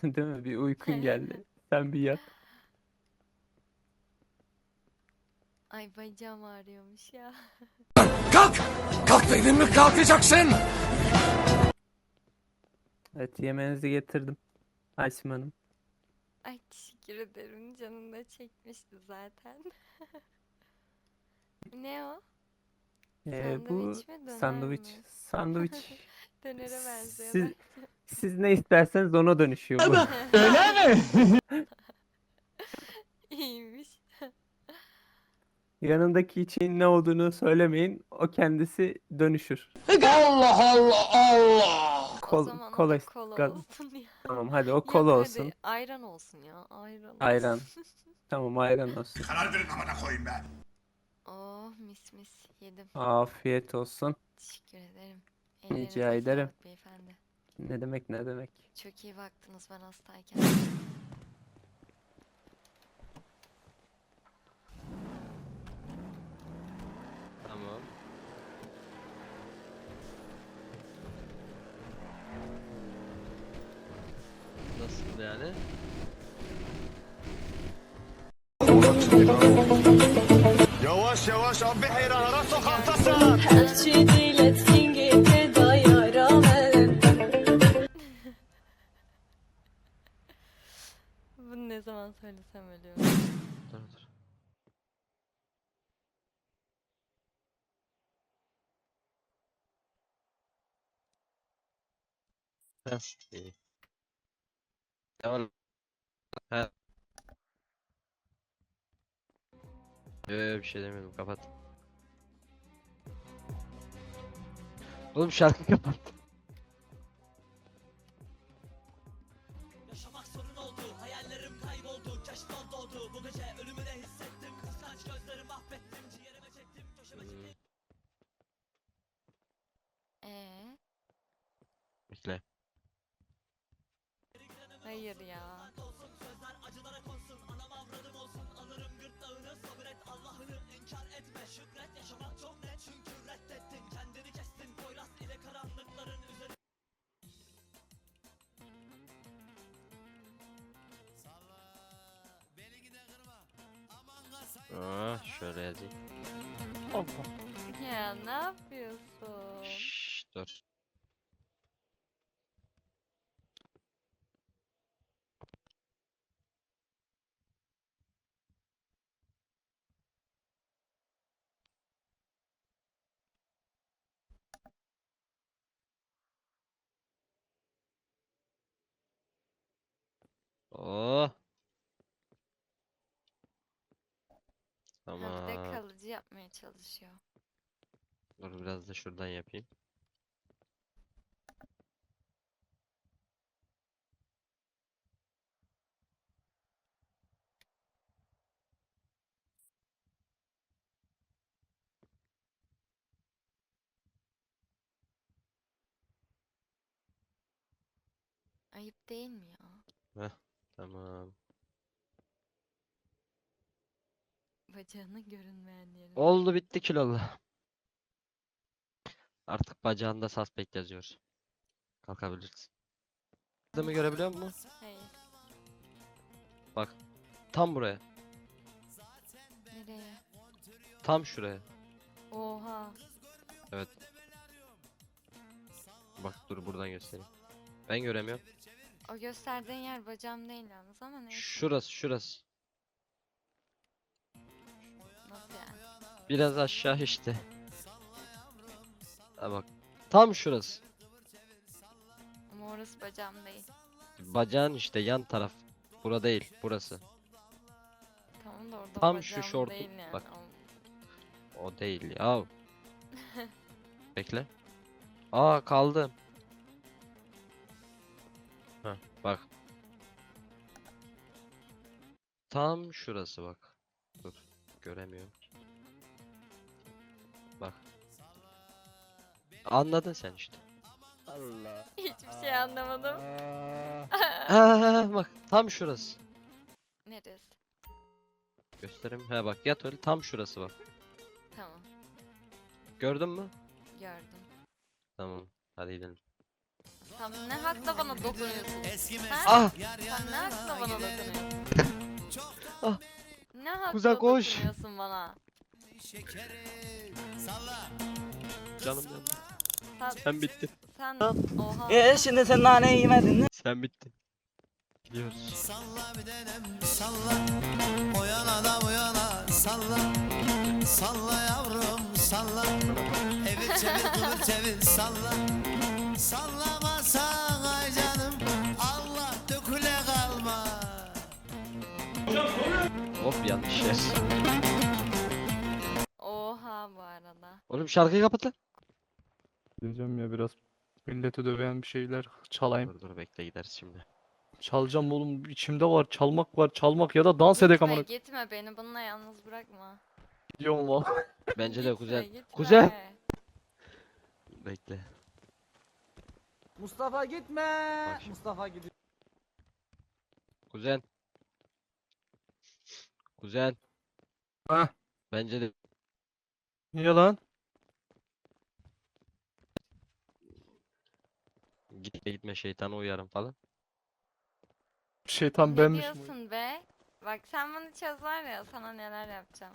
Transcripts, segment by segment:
Değil mi? Bir uykun geldi. Sen bir yat. Ay bacağım ağrıyormuş ya. Kalk! Kalk dedim mi kalkacaksın? Evet yemeğinizi getirdim. Aysim Hanım. Ay teşekkür ederim. Canım da çekmişti zaten. Ne o? Ee, bu Sandviç mi, döner sandviç. mi? Sandviç. Dönere benziyor Siz. Siz ne isterseniz ona dönüşüyor bu. İyiymiş. Yanındaki için ne olduğunu söylemeyin. O kendisi dönüşür. Allah Allah Allah! O Kol, zaman o kola, ist- kola gaz- olsun ya. Tamam hadi o Yok, kola hadi olsun. Ayran olsun ya. Ayran olsun. Ayran. Tamam ayran olsun. Karar verin amına koyayım be. Oh mis mis yedim. Afiyet olsun. Teşekkür ederim. Rica ederim. beyefendi. Ne demek ne demek. Çok iyi baktınız ben hastayken. Tamam. Nasıl yani? Yavaş yavaş abi heyranlara sokaktasın. Herçi diletsin söylesem ölüyorum. Dur dur. Heh, iyi. Tamam. Ha. Yo, bir şey demedim kapat. Oğlum şarkı kapat. Yaşamak sorun oldu, keşfan doğdu. Bu gece ölümü de hissettim, kıskanç gözleri mahvettim, ciğerime çektim, köşeme çektim. Ee, Bekle. hayır ya. Olsun sözler acılara konsun, anam avradım olsun, alırım gırtlağını, sabret Allah'ını inkar etme, şükret yaşamak çok Aa, şöyle yazayım. Ya ne yapıyorsun? Şşş, dur. Oh. Ha, bir de Tamam. kalıcı yapmaya çalışıyor. Dur biraz da şuradan yapayım. Ayıp değil mi ya? Tamam. Bacağının görünmeyen yeri. Oldu bitti kilolu. Artık bacağında suspect yazıyor. Kalkabilirsin. Adamı görebiliyor musun? Hayır. Bak. Tam buraya. Nereye? Tam şuraya. Oha. Evet. Bak dur buradan göstereyim. Ben göremiyorum. O gösterdiğin yer bacağım değil yalnız ama neyse. Şurası şurası. Biraz aşağı işte. Ha bak. Tam şurası. Ama orası bacağım değil. Bacağın işte yan taraf. Bura değil, burası. Tamam da orada Tam şu bacağım şortu- değil yani. bak. O- O değil ya. Bekle. Aa kaldım. Heh, bak. Tam şurası bak. Dur. Göremiyorum. Anladın sen işte. Allah. Hiçbir şey anlamadım. Ha bak tam şurası. Neresi? Göstereyim. He bak yat öyle tam şurası bak. Tamam. Gördün mü? Gördüm. Tamam. Hadi gidelim. Sen ne hakla bana dokunuyorsun? Sen, Ah! sen ne hakla bana dokunuyorsun? Ah! Ne hakla Kuzen koş. dokunuyorsun bana? Canım yandı. Sen, Sen bittin. sen oha. E şimdi sen naneyi yemedin mi? Sen bittin. Gidiyoruz. Salla bir denem salla O yana da bu yana salla Salla yavrum salla Evir çevir kıvır çevir salla Sallamasan ay canım Allah döküle kalma Of yanlış yer. Oha bu arada. Oğlum şarkıyı kapat lan. Diyeceğim ya biraz milleti döveyen bir şeyler çalayım. Dur dur bekle gideriz şimdi. Çalacağım oğlum içimde var çalmak var çalmak ya da dans edek amına gitme beni bununla yalnız bırakma. gidiyorum valla. Bence de Gitme, kuzen. gitme. Kuzen. Bekle. Mustafa gitme. Bak şimdi. Mustafa gidiyor. Kuzen. Kuzen. Heh. Bence de Niye lan? Gitme gitme şeytana uyarım falan. Şeytan Ne benmişim. diyorsun be? Bak sen bunu çöz var ya sana neler yapacağım.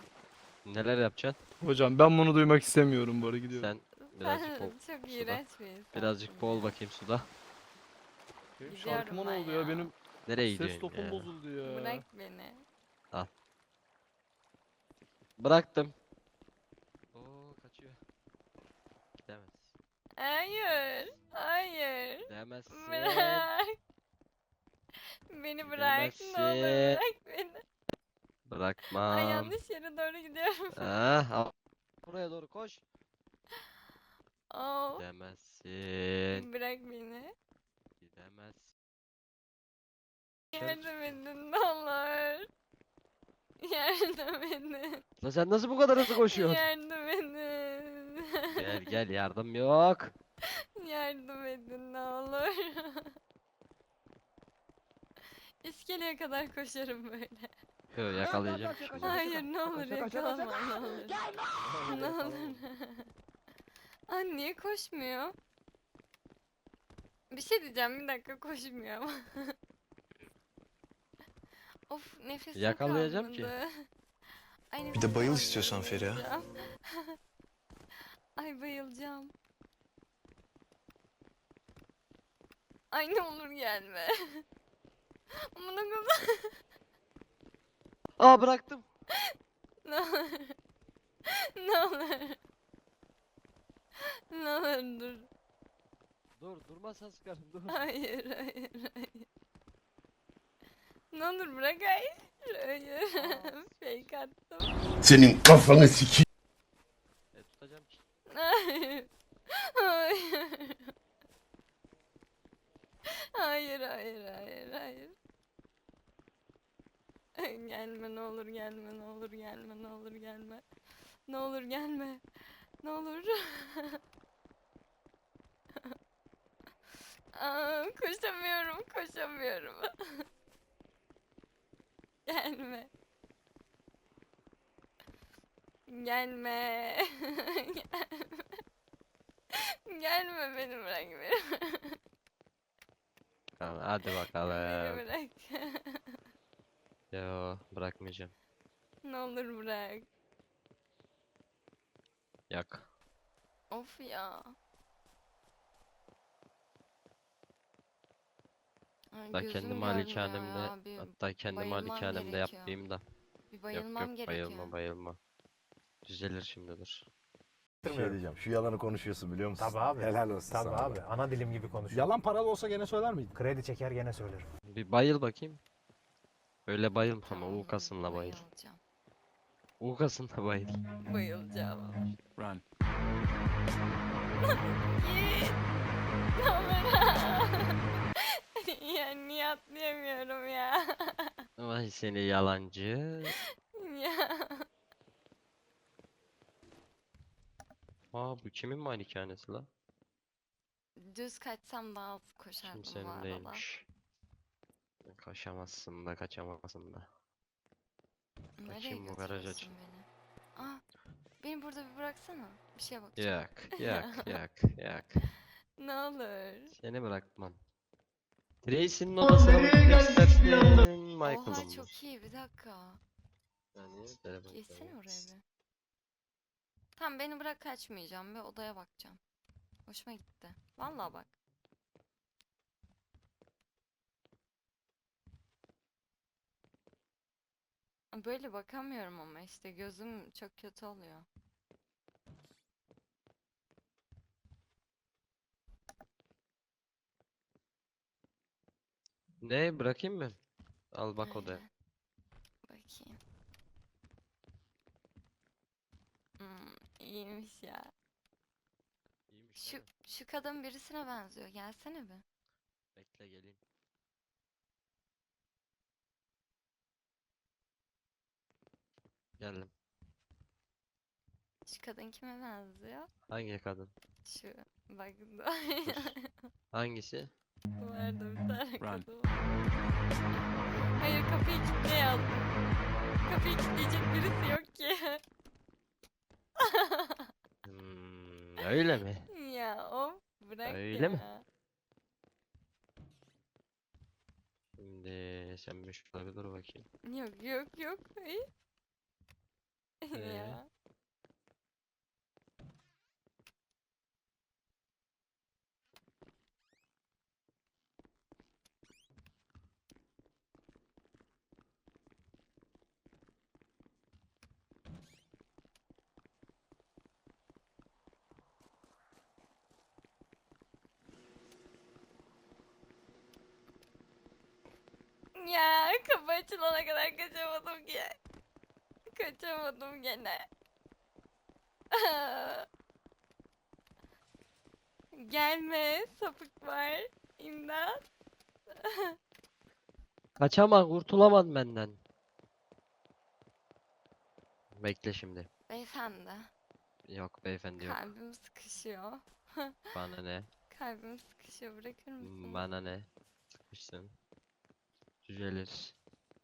Neler yapacaksın? Hocam ben bunu duymak istemiyorum bu arada gidiyorum. Sen birazcık bol, çok suda. iğrenç bir insansın birazcık bol bakayım suda. Benim gidiyorum şarkıma ne ben oldu ya? ya. Benim Nereye ses gidiyorsun topum ya? bozuldu ya. Bırak beni. Bıraktım. Oo kaçıyor. Gidemez. Hayır. Hayır. Gidemezsin. Bırak. Beni bırak. Ne olur bırak beni. Ay Bırakmam. yanlış yere doğru gidiyorum. Ah, al. Buraya doğru koş. Oh. Gidemezsin. Bırak beni. Gidemezsin. Yardım edin ne olur. Yardım edin. Lan sen nasıl bu kadar hızlı koşuyorsun? Yardım edin. Gel gel yardım yok. Yardım edin ne olur. İskeleye kadar koşarım böyle. Yo yakalayacağım şimdi. Hayır ne olur yakalama ne olur. Ne olur. Aa niye koşmuyor? Bir şey diyeceğim bir dakika koşmuyor ama. of nefesim Yakalayacağım ki. kalmadı. Ay, Bir de nefesim bayıl kalmadı, istiyorsan Feriha. bayılacağım. Ay bayılacağım. Ay ne olur gelme. Amına koyayım. Aa bıraktım. Ne olur. Ne olur. Ne olur dur. Dur durmazsan sıkarım dur. Hayır hayır hayır. Ne olur bırak hayır. Hayır. Fake attım. Senin kafanı siki. E, tutacağım ki. Hayır. Hayır. Hayır hayır hayır hayır. Gelme ne olur gelme ne olur gelme ne olur gelme. Ne olur gelme. Ne olur. Aa, koşamıyorum koşamıyorum. gelme. Gelme. gelme. Gelme beni bırak. Tamam, hadi Beni bakalım. bırak. Yo bırakmayacağım. ne olur bırak. Yak. Of ya. Ay, Hatta gözüm kendi malikanemde ya, bir, hatta kendi bayılmam malikanemde gerekiyor. yapayım da. bir Yok bayılmam yok gerekiyor. bayılma bayılma. Düzelir şimdi dur. Şey diyeceğim. Şu yalanı konuşuyorsun biliyor musun? Tabii abi. Helal olsun Tabii sana. abi. Ana dilim gibi konuşuyor. Yalan paralı olsa gene söyler miydin? Kredi çeker gene söylerim. Bir bayıl bakayım. Öyle bayılma ama ukasınla bayıl. Bayılacağım. Ukasınla bayıl. Bayılacağım. Run. Git. Ne olur. ya niye atlayamıyorum ya? Vay seni yalancı. ya. Aa bu kimin malikanesi la? Düz kaçsam daha hızlı koşardım bu Kimsenin arada. değilmiş. Kaçamazsın da kaçamazsın da. Nereye bu garaj götürüyorsun beni? Aa, beni burada bir bıraksana. Bir şeye bakacağım. Yak yak yak yak. Ne olur. Seni bırakmam. Tracy'nin odasına mı gitmek istersin? Michael'ın Oha mı? çok iyi bir dakika. Yani telefon Geçsene çalıyor. oraya bir. Tamam beni bırak kaçmayacağım ve odaya bakacağım. Hoşuma gitti. Vallahi bak. Böyle bakamıyorum ama işte gözüm çok kötü oluyor. Ne bırakayım mı? Al bak odaya. Bakayım. Hmm, iyiymiş ya. İyiymiş Şu değil mi? şu kadın birisine benziyor. Gelsene bir. Bekle geleyim. Geldim. Şu kadın kime benziyor? Hangi kadın? Şu bak Hangisi? Vardı bir tane kadın. Hayır kapıyı kilitle yazdım. Kapıyı kilitleyecek birisi yok ki. Hmm, öyle mi? ya of bırak Öyle mi? ya. Şimdi sen bir dur bakayım. Yok yok yok. Hayır. Ee? ya. Ya kapı açılana kadar kaçamadım ki. Kaçamadım gene. Gelme sapık var. İmdat. Kaçamam, kurtulamam benden. Bekle şimdi. Beyefendi. Yok beyefendi yok. Kalbim sıkışıyor. Bana ne? Kalbim sıkışıyor. Bırakır mısın? Bana ne? Sıkmışsın. Düzelir.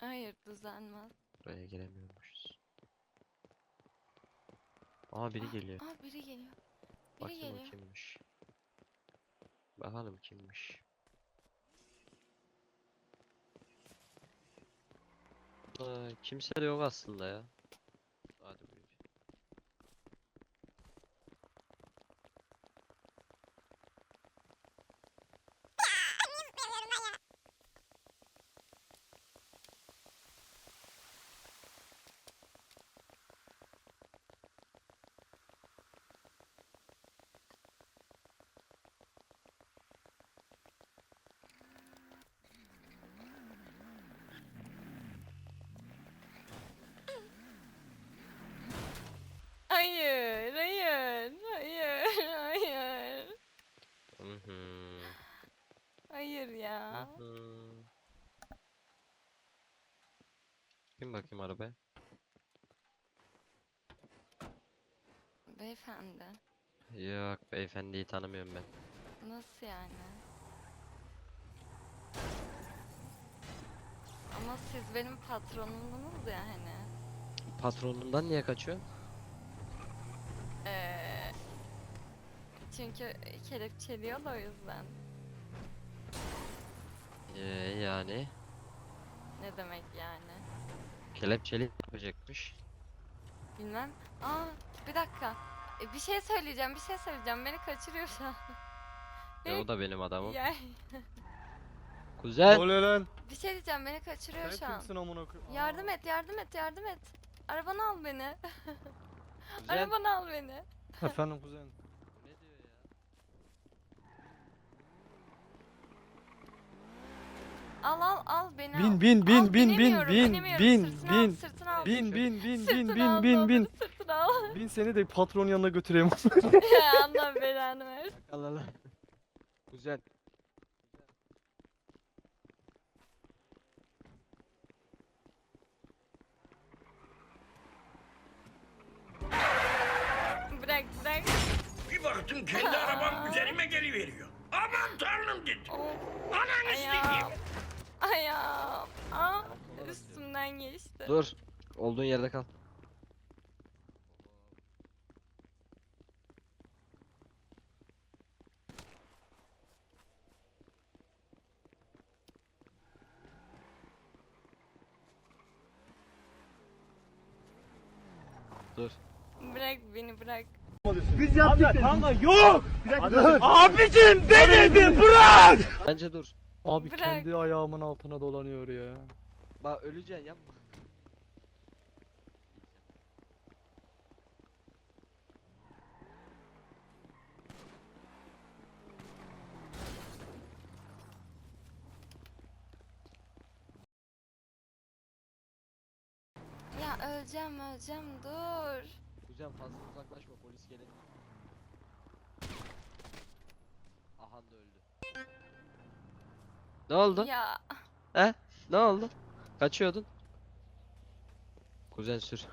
Hayır düzelmez. Buraya giremiyormuşuz. Aa biri Ah, geliyor. Aa biri geliyor. Biri Bakayım geliyor. kimmiş. Bakalım kimmiş. Aa, kimse de yok aslında ya. Hadi buyur. Hayır, hayır, hayır, hayır. Mhm, Hayır ya. mhm. Bin bakayım arabaya. Beyefendi. Yok beyefendiyi tanımıyorum ben. Nasıl yani? Ama siz benim patronumdunuz ya hani. Patronundan niye kaçıyorsun? Ee, çünkü kelepçeliyor da o yüzden. Ee, yani Ne demek yani? Kelepçeli yapacakmış. Bilmem. Aa bir dakika. E, bir şey söyleyeceğim, bir şey söyleyeceğim. Beni kaçırıyor şu an. Ya o da benim adamım. Ya, Kuzen. oluyor lan? bir şey diyeceğim, beni kaçırıyor şu an. amına koyayım? Yardım et, yardım et, yardım et. Arabanı al beni. Kuzen. Arabanı al beni. Efendim kuzen. Ne diyor ya? Al al al beni Bin, al. bin, bin, Al, bin, bin, binemiyorum, bin, binemiyorum. bin, Sırtına al, bin, sırtına al. Bin bin bin bin Sırtına bin al, bin bin. olur, Sırtına al. Bin seni de patron yanına götüreyim. Ya Allah belanı versin. Allah Allah. Kuzen. Bırak bırak. Bir baktım kendi arabam üzerime geliveriyor. Aman tanrım dedim. Of. Ananı sikeyim. Ayağım. Ayağım. Aa, üstümden geçti. Dur. Olduğun yerde kal. Dur. Bırak beni bırak. Biz yaptık. Kanka yok. Abicim denedim bırak. Bence dur. Abi Bırak. kendi ayağımın altına dolanıyor ya. Bak öleceksin yapma. Ya öleceğim öleceğim dur. Kuzen fazla uzaklaşma polis gelir. Aha da öldü. Ne oldu? Ya He? Ne oldu? Kaçıyordun. Kuzen sür.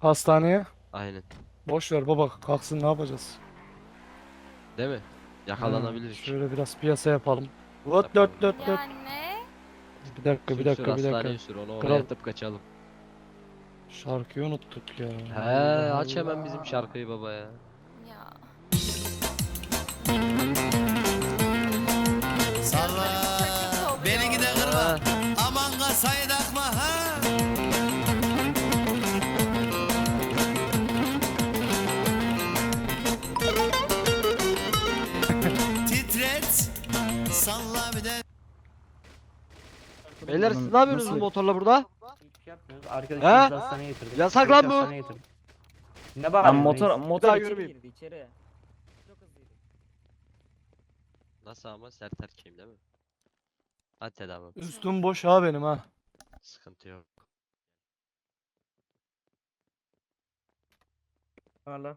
Hastaneye. Aynen. Boş ver baba kalksın ne yapacağız? Değil mi? Yakalanabilir. Ha, Şöyle biraz piyasa yapalım. Dört dört dört ya dört. ne? Bir dakika bir dakika bir hastaneye dakika. sür onu oraya Kral- atıp kaçalım. Şarkıyı unuttuk ya. He aç hemen bizim şarkıyı baba ya. Ya. Beyler siz ne yapıyorsunuz bu motorla burada? Arkadaşımızı He? hastaneye getirdik. Yasak lan bu. Hastaneye getirdik. Ne Lan bağırıyorsun motor reis? motor daha içeri girdi içeri. Nasıl ama sert erkeğim değil mi? Hadi tedavi. Üstüm boş ha benim ha. Sıkıntı yok. Hala.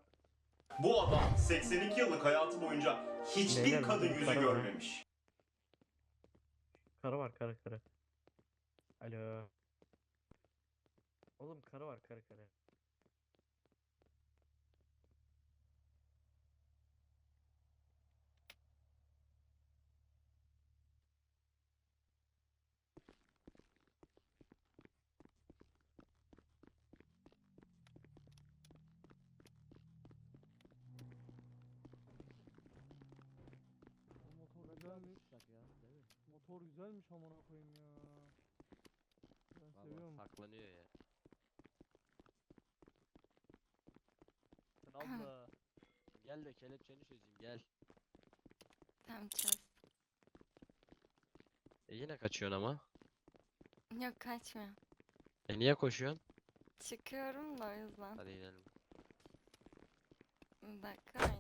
Bu adam 82 yıllık hayatı boyunca hiçbir Beyler, kadın yüzü var. görmemiş. Karı var karı karı. Alo. Oğlum karı var karı karı. Motor güzelmiş. Motor güzelmiş amına koyayım ya. Seviyorum. saklanıyor ya. Abla. Gel de kelepçeni çözeyim gel. Tamam çöz. E yine kaçıyorsun ama. Yok kaçma. E niye koşuyorsun? Çıkıyorum da o yüzden. Hadi inelim. Bir dakika.